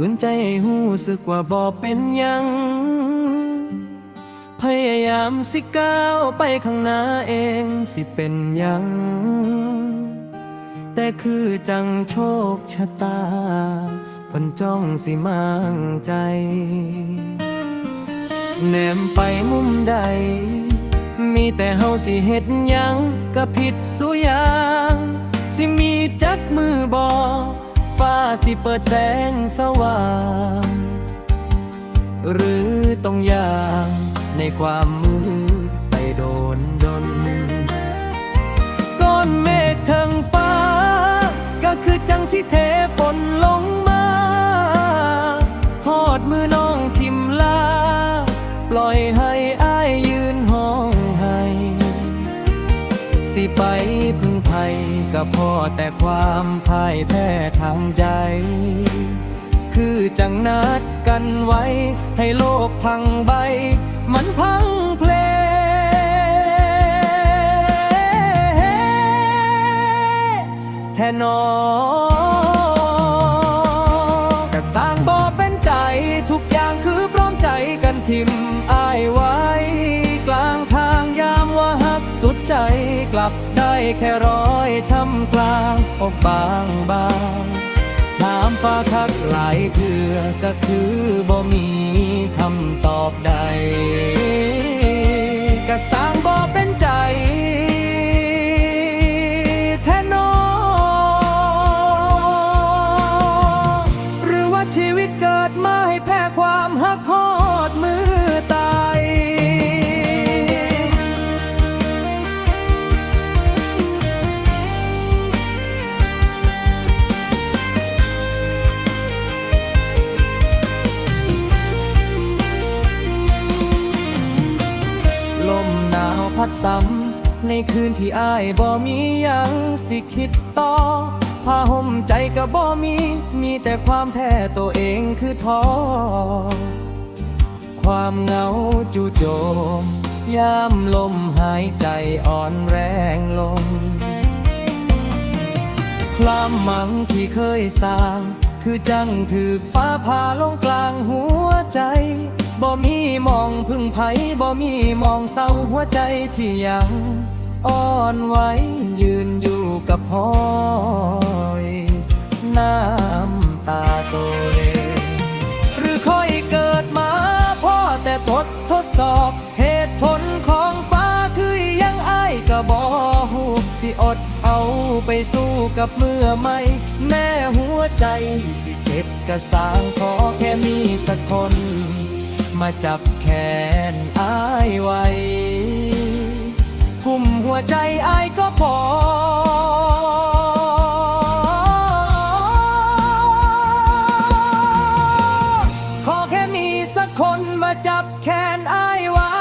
สิยิ้มฝืนใจให้หูสึกว่าบ่เป็นยัง พยายามสิก้าวไปข้างหน้าเองสิเป็นยัง แต่คือจังโชคชะตาเพิ่นจ้องสิมางใจแนมไปมุมใด มีแต่เฮาสิเฮ็ดยังก็ผิดสุยา สิเปิดแสงสว่าง หรือต้องอย่างในความมืดไปโดนดน ก้อนเมฆทางฟ้า ก็คือจังสิเท ก็พอแต่ความพ่ายแพ้ทางใจ คือจังนัดกันไว้ ให้โลกพังใบ มันพังเพลแทนอกะสร้างบ่เป็นใจทุกอย่างคือพร้อมใจกันทิม บได้แค่ร้อยช้ำกลางอกบางบางถามฟ้าคักหลายเถื่อก็คือบ่มีคำตอบใดก็สร้า ซ้ำในคืนที่อ้ายบ่มียังสิคิดต่อผ้าห่มใจก็บ่มี มีแต่ความแพ้ตัวเองคือท้อ ความเหงาจู่โจมยามลมหายใจอ่อนแรงลง ความหมังที่เคยสร้าง คือจังถือฟ้าผ่าลงกลางหัว องเศร้าหัวใจที่ยังอ่อนไหวยืนอยู่กับพอยน้ำตาโตเลหรือค่อยเกิดมาพ่อแต่ทดทดสอบเหตุผลของฟ้าคือยังอ้ายก็บอหูสิอดเอาไปสู้กับเมื่อไม่ แม่หัวใจสิเจ็บกระสางขอแค่มีสักคน มาจับแขนอายไว้กุมหัวใจอายก็พอ ขอแค่มีสักคนมาจับแขนไอไว้